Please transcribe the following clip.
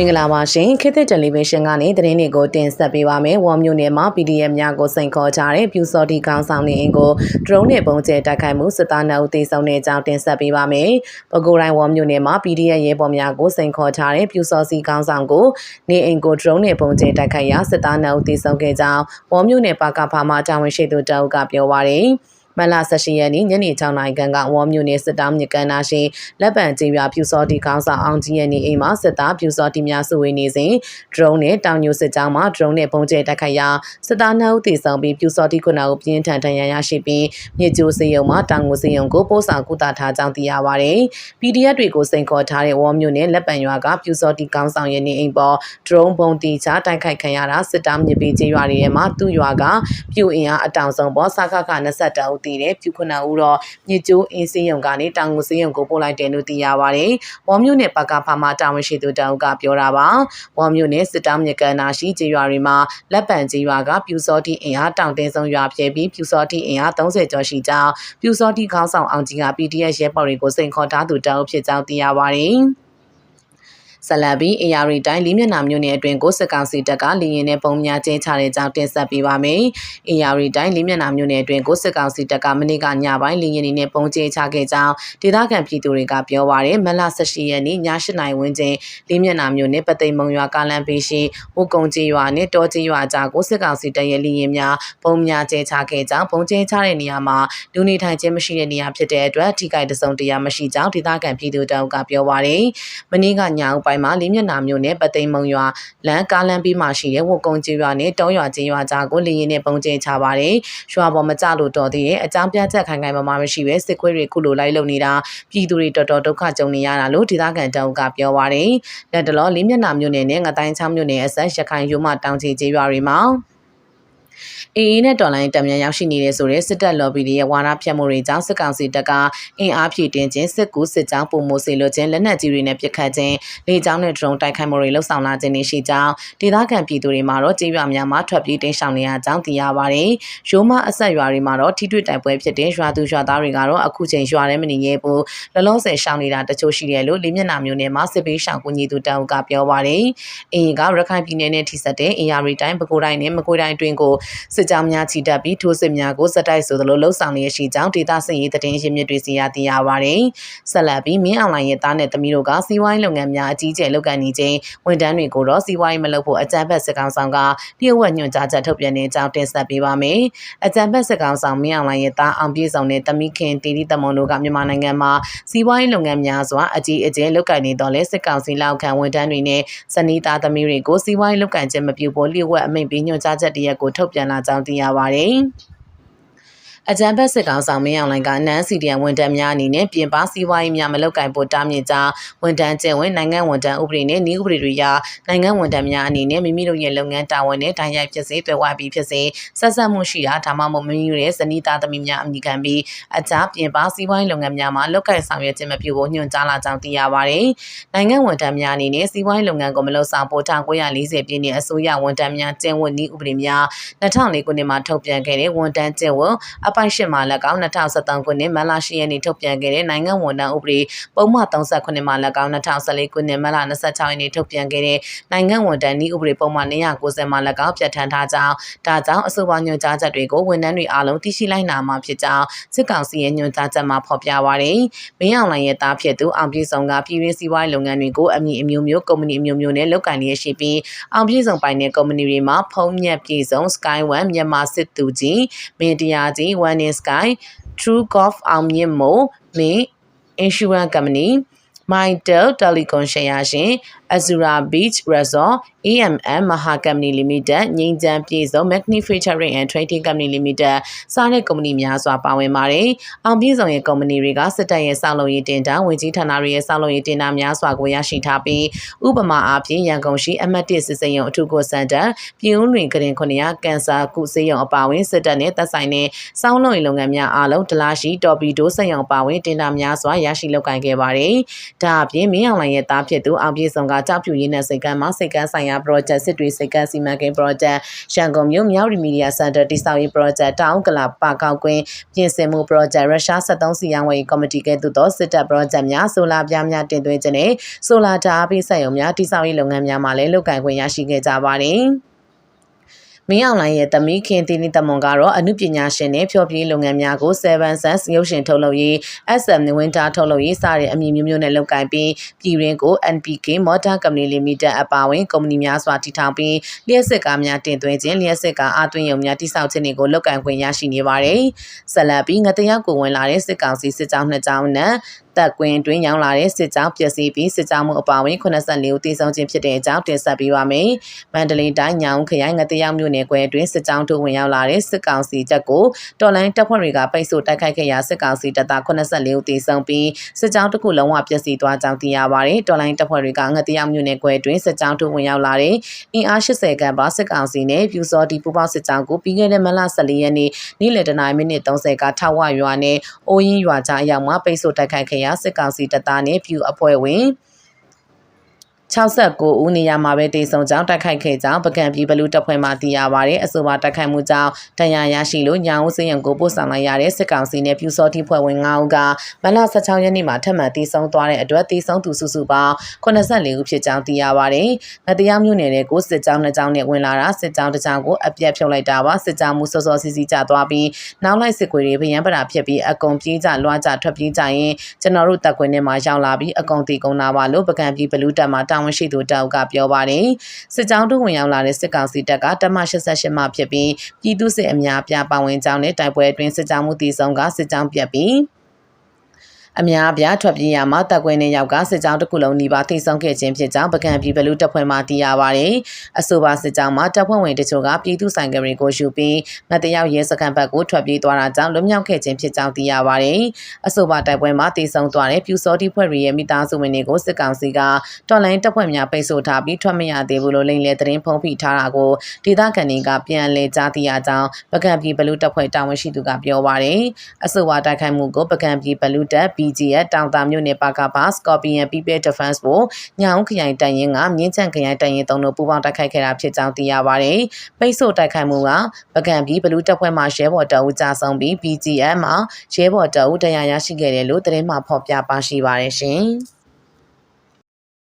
င်္ဂလာပါရှင်ခေတ်သစ်တယ်လီဗီရှင်းကနေသတင်းတွေကိုတင်ဆက်ပေးပါမယ်။ဝေါ်မြို့နယ်မှာ PDF များကိုစိန်ခေါ်ကြတဲ့ပြူစော်တီကောင်းဆောင်နေအင်ကိုဒရုန်းနဲ့ပုံကျဲတိုက်ခိုက်မှုစစ်သားနှုတ်သေဆုံးတဲ့အကြောင်းတင်ဆက်ပေးပါမယ်။ပဲခူးတိုင်းဝေါ်မြို့နယ်မှာ PDF ရဲဘော်များကိုစိန်ခေါ်ကြတဲ့ပြူစော်စီကောင်းဆောင်ကိုနေအင်ကိုဒရုန်းနဲ့ပုံကျဲတိုက်ခိုက်ရာစစ်သားနှုတ်သေဆုံးခဲ့ကြောင်းဝေါ်မြို့နယ်ပါကဖာမှတာဝန်ရှိသူတအုပ်ကပြောပါရယ်။ မလ18ရက်နေ့ညနေ6နာရီခန့်ကဝေါ်မြို့နယ်စစ်တောင်းမြကန်နာရှိလက်ပံကျေးရွာပြူစောတီကောင်းဆောင်အောင်ကြီးရဲ့နေအိမ်မှာစစ်သားပြူစောတီများစုဝေးနေစဉ် drone နဲ့တောင်ညိုစစ်ကြောင်းမှာ drone နဲ့ပုံကျဲတိုက်ခိုက်ရာစစ်သား2ဦးသေဆုံးပြီးပြူစောတီခုနအုပ်ပြင်းထန်ဒဏ်ရာရရှိပြီးမြေကျိုးစေယုံမှာတောင်ငိုစေယုံကိုပို့ဆောင်ကုသထားကြောင်းသိရပါတယ်။ PDF တွေကိုစိန်ခေါ်ထားတဲ့ဝေါ်မြို့နယ်လက်ပံရွာကပြူစောတီကောင်းဆောင်ရဲ့နေအိမ်ပေါ် drone ပုံတီချတိုက်ခိုက်ခံရတာစစ်တောင်းမြစ်ပြီးကျေးရွာတွေထဲမှာသူ့ရွာကပြူအင်အားအတောင်ဆုံးပေါ်စခခ22ဦးတည်တဲ့ပြူခုနဦးတော့မြစ်ကျိုးအင်းစင်းရုံကနေတောင်ငူစင်းရုံကိုပို့လိုက်တယ်လို့သိရပါတယ်။ဝေါ်မြို့နယ်ပကဖာမှာတာဝန်ရှိသူတအုပ်ကပြောတာပါ။ဝေါ်မြို့နယ်စစ်တောင်းမြကန်နာရှိကျေးရွာတွေမှာလက်ပံကျေးရွာကပြူစောတိအင်အားတောင်တင်းဆုံးရွာဖြစ်ပြီးပြူစောတိအင်အား30ကျော်ရှိကြောင်းပြူစောတိခေါင်းဆောင်အောင်ကြီးက PDF ရဲဘော်တွေကိုစိန်ခေါ်ထားသူတအုပ်ဖြစ်ကြောင်းသိရပါတယ်။ ဆလဘီအေယာရီတိုင်းလေးမျက်နှာမြို့နယ်အတွင်းကိုစစ်ကောင်စီတပ်ကလေရင်နဲ့ပုံများကျင်းချတဲ့ကြောင်းတင်ဆက်ပေးပါမယ်။အေယာရီတိုင်းလေးမျက်နှာမြို့နယ်အတွင်းကိုစစ်ကောင်စီတပ်ကမနေ့ကညပိုင်းလေရင်နဲ့ပုံကျင်းချခဲ့ကြောင်းဒေသခံပြည်သူတွေကပြောပါရယ်မလ18ရက်နေ့ည8နာရီဝန်းကျင်လေးမျက်နှာမြို့နယ်ပသိမ်မုံရွာကားလမ်းဘေးရှိဝုကုံကြီးရွာနဲ့တောကြီးရွာကြားကိုစစ်ကောင်စီတပ်ရဲ့လေရင်များပုံများကျင်းချခဲ့ကြောင်းပုံကျင်းချတဲ့နေရာမှာလူနေထိုင်ခြင်းမရှိတဲ့နေရာဖြစ်တဲ့အတွက်ထိခိုက်တစုံတရာမရှိကြောင်းဒေသခံပြည်သူတောက်ကပြောပါရယ်မနေ့ကညအုပ်ပိုင်းမှာလေးမျက်နှာမြို့နယ်ပသိမ်မုံရွာလမ်းကားလမ်းပြီးမှရှိတဲ့ဝုတ်ကုန်းကျေးရွာနဲ့တောရွာကျေးရွာကြားကိုလေရင်နဲ့ပုံကျင်းချပါတယ်။ရွာပေါ်မကြလို့တော်သေးရဲ့အကြောင်းပြချက်ခိုင်ခိုင်မာမာမရှိပဲစစ်ခွေးတွေခုလိုလိုက်လုံနေတာပြည်သူတွေတော်တော်ဒုက္ခကြုံနေရတာလို့ဒေသခံတောင်ကပြောပါတယ်။လက်တလောလေးမျက်နှာမြို့နယ်နဲ့ငတိုင်းချောင်းမြို့နယ်အဆက်ရခိုင်ရုံမတောင်ချီကျေးရွာတွေမှာ အေအေနဲ့တော်လိုင်းတံမြန်ရောက်ရှိနေတဲ့ဆိုတဲ့စစ်တပ် lobby တွေရဲ့ဝါဒဖြတ်မှုတွေကြောင့်စစ်ကောင်စီတပ်ကအင်အားဖြည့်တင်းခြင်းစစ်ကူစစ်ကြောင်းပုံမိုစေလိုခြင်းလက်နက်ကြီးတွေနဲ့ပစ်ခတ်ခြင်းလေကြောင်းနဲ့ drone တိုက်ခိုက်မှုတွေလှုပ်ဆောင်လာခြင်းတွေရှိကြောင်းဒေသခံပြည်သူတွေမှာတော့ကြေးရွာများမှာထွက်ပြေးတိမ်းရှောင်နေရကြောင်းသိရပါတယ်။ရိုးမအဆက်ရွာတွေမှာတော့ထိတွေ့တိုက်ပွဲဖြစ်တဲ့ရွာသူရွာသားတွေကတော့အခုချိန်ရွာထဲမနေရဲဘူးလလုံးဆယ်ရှောင်နေတာတချို့ရှိတယ်လို့လေးမျက်နှာမျိုးနယ်မှာစစ်ပေးရှောင်ကူညီသူတောင်ကပြောပါတယ်။အင်းကရခိုင်ပြည်နယ်နဲ့ထိစပ်တဲ့အေရရီတိုင်းပဲခူးတိုင်းနဲ့မကွေးတိုင်းအတွင်းကိုစစ်ကြောင်းများချီတက်ပြီးထိုးစစ်များကိုစက်တိုက်ဆိုသလိုလှုပ်ဆောင်လျက်ရှိကြောင်းဒေသစစ်ရေးသတင်းရင်းမြစ်တွေစီရသိရပါတယ်။ဆက်လက်ပြီးမင်းအွန်လိုင်းရဲ့သားနဲ့သမီးတို့ကစီးပွားရေးလုပ်ငန်းများအကြီးကျယ်လုပ်ကိုင်နေခြင်းဝန်ထမ်းတွေကိုတော့စီးပွားရေးမလုပ်ဖို့အကြံဖက်စစ်ကောင်ဆောင်ကတရုတ်ဝက်ညွှန်ကြားချက်ထုတ်ပြန်တဲ့အကြောင်းတင်ဆက်ပေးပါမယ်။အကြံဖက်စစ်ကောင်ဆောင်မင်းအွန်လိုင်းရဲ့သားအောင်ပြေဆောင်တဲ့သမီးခင်တီတီတမွန်တို့ကမြန်မာနိုင်ငံမှာစီးပွားရေးလုပ်ငန်းများစွာအကြီးအကျယ်လုပ်ကိုင်နေတော့လဲစစ်ကောင်စီလောက်ခံဝန်ထမ်းတွေနဲ့စနီးသားသမီးတွေကိုစီးပွားရေးလုပ်ကိုင်ခြင်းမပြုဖို့လျှို့ဝှက်အမိန့်ပေးညွှန်ကြားချက်တရက်ကိုထုတ်ပြန်လာကြောင်းသိရပါတယ်။ အကြံဖက်စစ်ကောင်ဆောင်မင်းအောင်လိုင်ကနန်းစီဒီယံဝန်ထမ်းများအနေနဲ့ပြင်ပစီးပွားရေးများမလုပ်ကင်ဖို့တားမြစ်ကြောင်းဝန်ထမ်းကျင့်ဝင်နိုင်ငံဝန်ထမ်းဥပဒေနဲ့ဤဥပဒေတွေအရနိုင်ငံဝန်ထမ်းများအနေနဲ့မိမိတို့ရဲ့လုပ်ငန်းတာဝန်နဲ့တိုင်းရိုက်ဖြစ်စေတွေ့ဝပြီးဖြစ်စေဆက်ဆက်မှုရှိတာဒါမှမဟုတ်မိမိတို့ရဲ့ဇနီးသားသမီးများအမိခံပြီးအကြပြင်ပစီးပွားရေးလုပ်ငန်းများမှာလုပ်ကင်ဆောင်ရွက်ခြင်းမပြုဖို့ညွှန်ကြားလာကြောင်းသိရပါတယ်။နိုင်ငံဝန်ထမ်းများအနေနဲ့စီးပွားရေးလုပ်ငန်းကိုမလုပ်ဆောင်ဖို့1940ပြည့်နှစ်အစိုးရဝန်ထမ်းများကျင့်ဝတ်ဤဥပဒေများ2004ခုနှစ်မှာထုတ်ပြန်ခဲ့တဲ့ဝန်ထမ်းကျင့်ဝတ်အပိုင်ရှစ်မှာ၎င်း2013ခုနှစ်မတ်လ10ရက်နေ့ထုတ်ပြန်ခဲ့တဲ့နိုင်ငံဝန်ထမ်းဥပဒေပုံမှန်38မှာ၎င်း2014ခုနှစ်မတ်လ26ရက်နေ့ထုတ်ပြန်ခဲ့တဲ့နိုင်ငံဝန်ထမ်းဤဥပဒေပုံမှန်290မှာ၎င်းပြဋ္ဌာန်းထားကြောင်းဒါကြောင့်အဆိုပါညွှန်ကြားချက်တွေကိုဝန်ထမ်းတွေအားလုံးသိရှိလိုက်နာမှာဖြစ်ကြောင်းစစ်ကောင်စီရဲ့ညွှန်ကြားချက်မှာဖော်ပြပါရယ်မင်းအောင်လှိုင်ရဲ့သားဖြစ်သူအောင်ပြည်ဆောင်ကပြည်ရင်းစီးပွားရေးလုပ်ငန်းတွေကိုအမည်အမျိုးမျိုးကုမ္ပဏီအမျိုးမျိုးနဲ့လုပ်ကိုင်လျက်ရှိပြီးအောင်ပြည်ဆောင်ပိုင်တဲ့ကုမ္ပဏီတွေမှာဖုံးမြက်ပြည်ဆောင် Sky One မြန်မာစစ်သူကြီးမင်းတရားကြီး One in Sky True Golf အောင်မြင့်မို့မင်း Insurance Company Mytel Telecom ရှယ်ယာရှင် Azura Beach Resort AMM Maha Company Limited ငိမ့်ချမ်းပြည်စုံ Manufacturing and Trading Company Limited စတဲ့ကုမ္ပဏီများစွာပါဝင်ပါတယ်။အောင်ပြည်စုံရဲ့ကုမ္ပဏီတွေကစစ်တပ်ရဲ့စောက်လုပ်ရေးတင်တာဝင်ကြီးဌာနတွေရဲ့စောက်လုပ်ရေးတင်တာများစွာကိုရရှိထားပြီးဥပမာအားဖြင့်ရန်ကုန်ရှိအမတ်တစ်စစ်စင်ရုံအထူးကိုစင်တာပြည်ဦးလွင်ကရင်900ကန်ဆာကုစေးရုံအပါအဝင်စစ်တပ်နဲ့သက်ဆိုင်တဲ့စောက်လုပ်ရေးလုပ်ငန်းများအားလုံးဒလာရှိတော်ပီဒိုစက်ရုံအပါအဝင်တင်တာများစွာရရှိလုပ်ကိုင်ခဲ့ပါတယ်။ဒါအပြင်မင်းအောင်လှိုင်ရဲ့သားဖြစ်သူအောင်ပြည်စုံကကြောက်ဖြူရင်းနဲ့စိတ်ကမ်းမှာစိတ်ကမ်းဆိုင်ရာ project စစ်တွေစိတ်ကမ်းစီမံကိန်း project ရန်ကုန်မြို့မြောက်ရီမီဒီယာစင်တာတိစောက်ရေး project တောင်ကလာပါကောက်ကွင်းပြင်ဆင်မှု project ရုရှား73စီရောင်းဝယ်ကော်မတီကဲ့သို့သောစစ်တပ် project များဆိုလာပြားများတင်သွင်းခြင်းနဲ့ဆိုလာဓာတ်အားပေးစက်ရုံများတိစောက်ရေးလုပ်ငန်းများမှာလည်းလုပ်ကိုင်ခွင့်ရရှိခဲ့ကြပါတယ်။ မင်းအောင်လိုင်ရဲ့သမီးခင်တီနီတမွန်ကတော့အမှုပညာရှင်နဲ့ဖျော်ဖြေလုပ်ငန်းများကို7 Suns ရုပ်ရှင်ထုတ်လုပ်ရေး SM ဝင်းတာထုတ်လုပ်ရေးစတဲ့အမည်မျိုးမျိုးနဲ့လုပ်ကိုင်ပြီးပြည်ရင်းကို NPK Motor Company Limited အပါအဝင်ကုမ္ပဏီများစွာတည်ထောင်ပြီးလျှက်စစ်ကားများတင်သွင်းခြင်းလျှက်စစ်ကားအသွင်းရုံများတိစောက်ခြင်းတွေကိုလုပ်ကိုင်ခွင့်ရရှိနေပါတယ်။ဆက်လက်ပြီးငတရက်ကိုဝင်လာတဲ့စစ်ကောင်စီစစ်ကြောင်းနှစ်ကြောင်းနဲ့တပ်ကွင်းတွင်ရောင်းလာတဲ့စစ်ကြောင်းပျက်စီးပြီးစစ်ကြောင်းမှုအပါအဝင်84ဦးသေဆုံးခြင်းဖြစ်တဲ့အကြောင်းတင်ဆက်ပေးပါမယ်။မန္တလေးတိုင်းညောင်ခရိုင်ငတရောက်မြို့နယ်ကွဲတွင်စစ်ကြောင်းတို့ဝင်ရောက်လာတဲ့စစ်ကောင်စီတပ်ကိုတော်လိုင်းတပ်ဖွဲ့တွေကပိတ်ဆို့တိုက်ခိုက်ခဲ့ရာစစ်ကောင်စီတပ်သား84ဦးသေဆုံးပြီးစစ်ကြောင်းတစ်ခုလုံးဝပျက်စီးသွားကြောင်းသိရပါတယ်။တော်လိုင်းတပ်ဖွဲ့တွေကငတရောက်မြို့နယ်ကွဲတွင်စစ်ကြောင်းတို့ဝင်ရောက်လာတဲ့အင်အား80ခန့်ပါစစ်ကောင်စီနဲ့ပြူစော်ဒီပူပေါင်းစစ်ကြောင်းကိုပြီးခဲ့တဲ့မလ14ရက်နေ့နေ့လယ်တနာရီမိနစ်30ကထောက်ဝရွာနဲ့အိုးရင်ရွာကြားအရောက်မှာပိတ်ဆို့တိုက်ခိုက်ခဲ့ရာစစ်ကောင်စီတပ်သားနဲ့ဖြူအဖွဲ့ဝင် 69ဦးနေရာမှာပဲတည်ဆုံကြောင်းတိုက်ခိုက်ခဲ့ကြောင်းပကံပြည်ဘလူးတပ်ဖွဲ့မှသိရပါဗျ။အဆိုပါတိုက်ခိုက်မှုကြောင့်တရားရရှိလို့ညာဦးစရင်ကိုပို့ဆောင်လိုက်ရတဲ့စစ်ကောင်စီနဲ့ပြူစောတိဖွဲ့ဝင်9ဦးကမလ16ရက်နေ့မှာထပ်မံတည်ဆုံသွားတဲ့အတွက်တည်ဆုံသူစုစုပေါင်း84ဦးဖြစ်ကြောင်းသိရပါဗျ။ငတရားမျိုးနယ်တွေကိုစစ်ကြောင်းနှစ်ကြောင်းနဲ့ဝင်လာတာစစ်ကြောင်းတစ်ကြောင်းကိုအပြတ်ဖြုတ်လိုက်တာပါစစ်ကြောင်းမှုစောစောစီစီကျသွားပြီးနောက်လိုက်စစ်ခွေတွေဗယံပရာဖြစ်ပြီးအကုံပြေးကြလွှားကြထွက်ပြေးကြရင်ကျွန်တော်တို့တပ်ခွေနဲ့မှရောက်လာပြီးအကုံတီကုန်တာပါလို့ပကံပြည်ဘလူးတပ်မှတာဝန်ရှိသူတောက်ကပြောပါတယ်စစ်ကြောင်းတို့ဝင်ရောက်လာတဲ့စစ်ကောင်စီတပ်ကတမ88မှဖြစ်ပြီးပြည်သူစစ်အများပြပါဝင်ကြောင်းနဲ့တိုက်ပွဲအတွင်းစစ်ကြောင်းမှုတည်ဆုံကစစ်ကြောင်းပြတ်ပြီး အများအပြားထွက်ပြေးရမှာတပ်ကွင်းနဲ့ရောက်ကစစ်ကြောင်းတစ်ခုလုံးနှီးပါထိဆုံးခဲ့ခြင်းဖြစ်ကြောင်းပကံပြည်ဘလူးတပ်ဖွဲ့မှသိရပါတယ်။အဆိုပါစစ်ကြောင်းမှာတပ်ဖွဲ့ဝင်တချို့ကပြည်သူဆိုင်ကယ်တွေကိုယူပြီးမတယောက်ရဲစခန်းဘက်ကိုထွက်ပြေးသွားတာကြောင့်လွတ်မြောက်ခဲ့ခြင်းဖြစ်ကြောင်းသိရပါတယ်။အဆိုပါတိုက်ပွဲမှာတည်ဆုံသွားတဲ့ပြူစောတိဖွဲ့တွေရဲ့မိသားစုဝင်တွေကိုစစ်ကောင်စီကတော်လိုင်းတပ်ဖွဲ့များပိတ်ဆို့ထားပြီးထွက်မရသေးဘူးလို့လိမ်လည်သတင်းဖုံးဖိထားတာကိုဒေသခံတွေကပြန်လည်ကြားသိရကြောင်းပကံပြည်ဘလူးတပ်ဖွဲ့တာဝန်ရှိသူကပြောပါတယ်။အဆိုပါတိုက်ခိုက်မှုကိုပကံပြည်ဘလူးတပ် BGF တောင်တာမြို့နယ်ပါကပါ Scorpion People Defense ကိုညောင်ခရိုင်တိုင်ရင်ကမြင်းချန်ခရိုင်တိုင်ရင်တုံးတို့ပူးပေါင်းတိုက်ခိုက်ခဲ့တာဖြစ်ကြောင်းသိရပါတယ်။ပိတ်ဆို့တိုက်ခိုက်မှုကပကံပြည်ဘလူးတပ်ဖွဲ့မှရဲဘော်တအူးကြဆုံးပြီး BGF မှာရဲဘော်တအူးတရားရရှိခဲ့တယ်လို့သတင်းမှဖော်ပြပါရှိပါတယ်ရှင်။